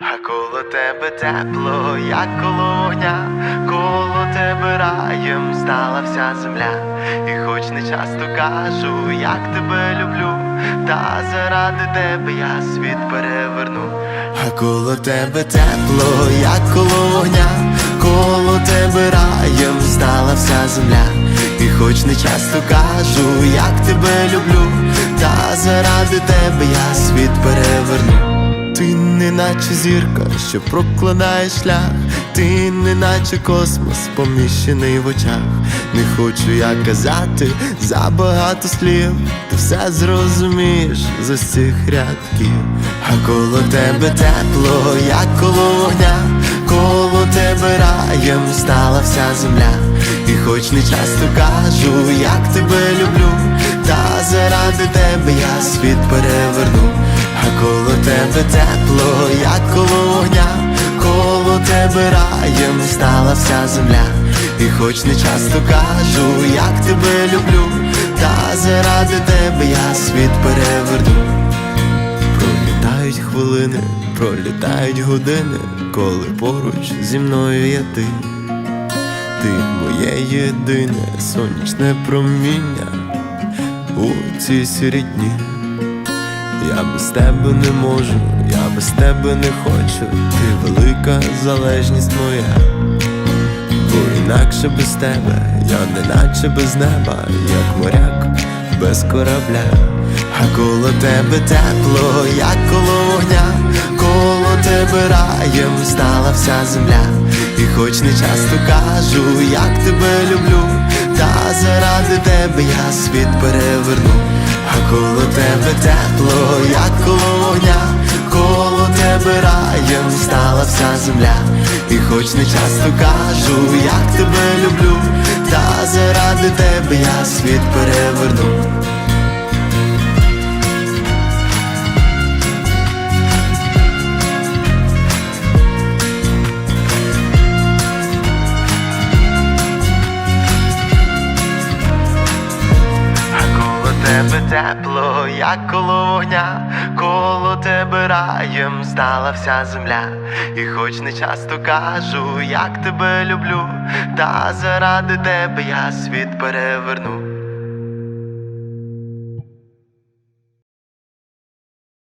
А коло тебе тепло, як коло вогня, коло тебе раєм стала вся земля. І хоч не часто кажу, як тебе люблю, та заради тебе я світ переверну. А коло тебе тепло, як коло вогня, коло тебе раєм стала вся земля. І хоч не часто кажу, як тебе люблю, та заради тебе я світ переверну. Ти не наче зірка, що прокладає шлях, ти не наче космос, поміщений в очах. Не хочу я казати забагато слів, ти все зрозумієш з цих рядків. А коло тебе тепло, як коло вогня, коло тебе раєм стала вся земля. І хоч не часто кажу, як тебе люблю, та заради тебе я світ переверну. Коло тебе стала вся земля. І хоч не часто кажу, як тебе люблю, та заради тебе я світ переверну. Пролітають хвилини, пролітають години, коли поруч зі мною є ти. Ти моє єдине сонячне проміння у ці сірі дні. Я без тебе не можу, я без тебе не хочу, ти велика залежність моя, бо інакше без тебе, я неначе без неба, як моряк без корабля, а коло тебе тепло, як коло вогня, коло тебе раєм стала вся земля. І хоч не часто кажу, як тебе люблю, та заради тебе я світ переверну. А коло тебе тепло, коло раєм стала вся земля. І хоч не часто кажу, як тебе люблю, та заради тебе я світ переверну. Тебе тепло, як коло вогня, коло тебе раєм стала вся земля. І хоч не часто кажу, як тебе люблю, та заради тебе я світ переверну.